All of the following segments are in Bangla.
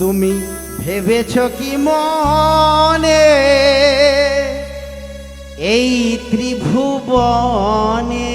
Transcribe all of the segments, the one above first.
তুমি ভেবেছ কি মনে? এই ত্রিভুবনে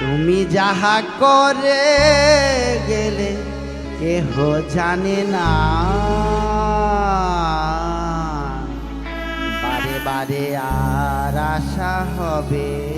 তুমি যাহা করে গেলে কেহ জানে না। বারে বারে আর আশা হবে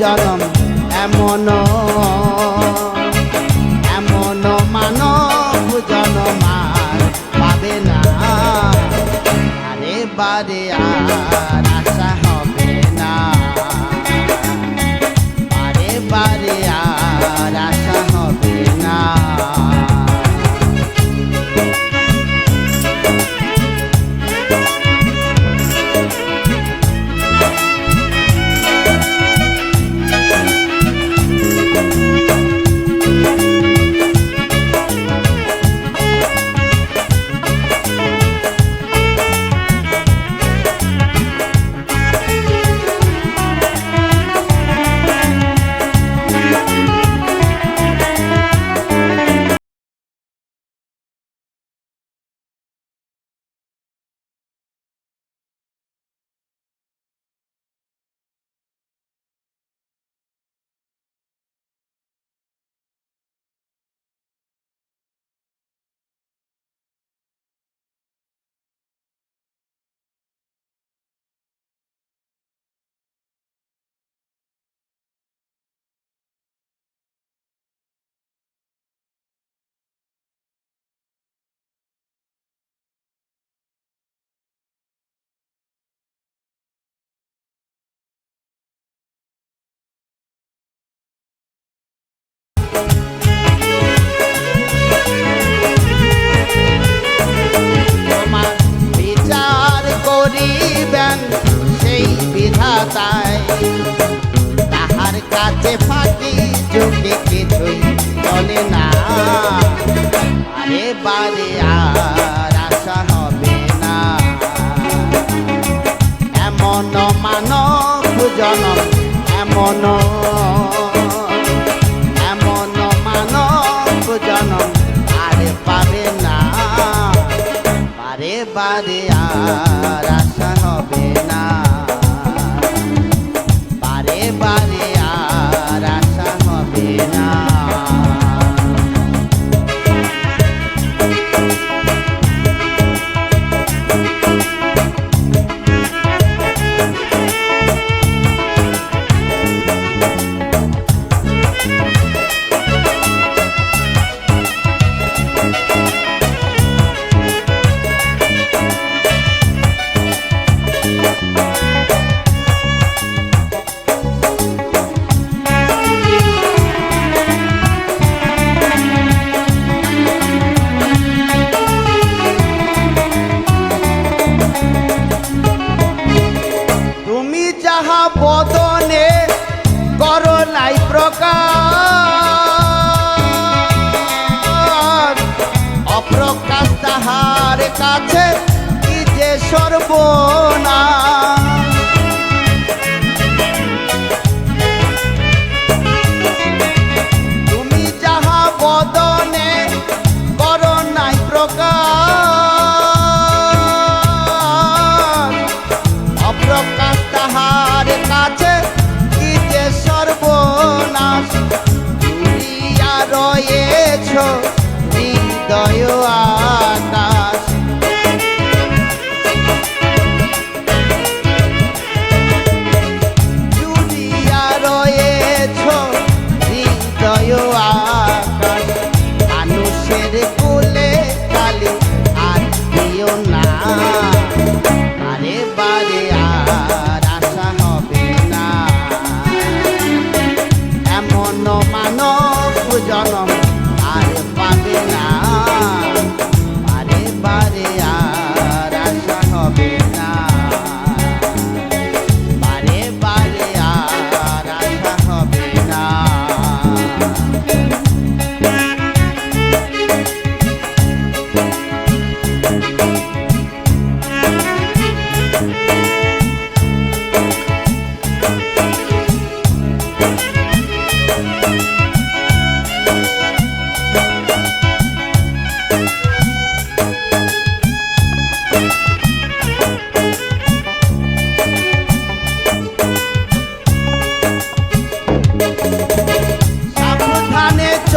জনম এমন এমন মানব জনম আর পাবে না। আরে বারে আর ফাঁকি যোগে কিছুই চলে না বারে আর আশা হবে না। এমন মানব জনম, এমন এমন মানব জনম আর পাবে না। বারে বারে আর আশা হবে না। অপ্রকাশ তাহার কাছে কি যে সর্বনা বারে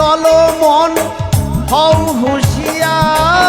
চলো মন হও হুঁশিয়ার।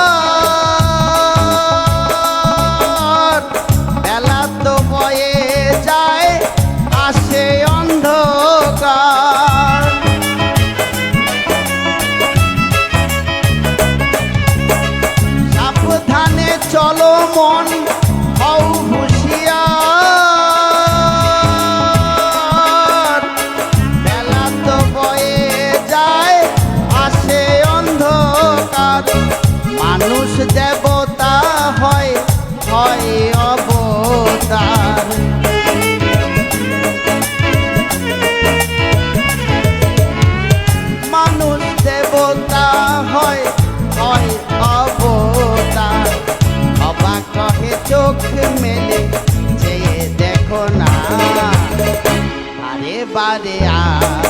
আর আশা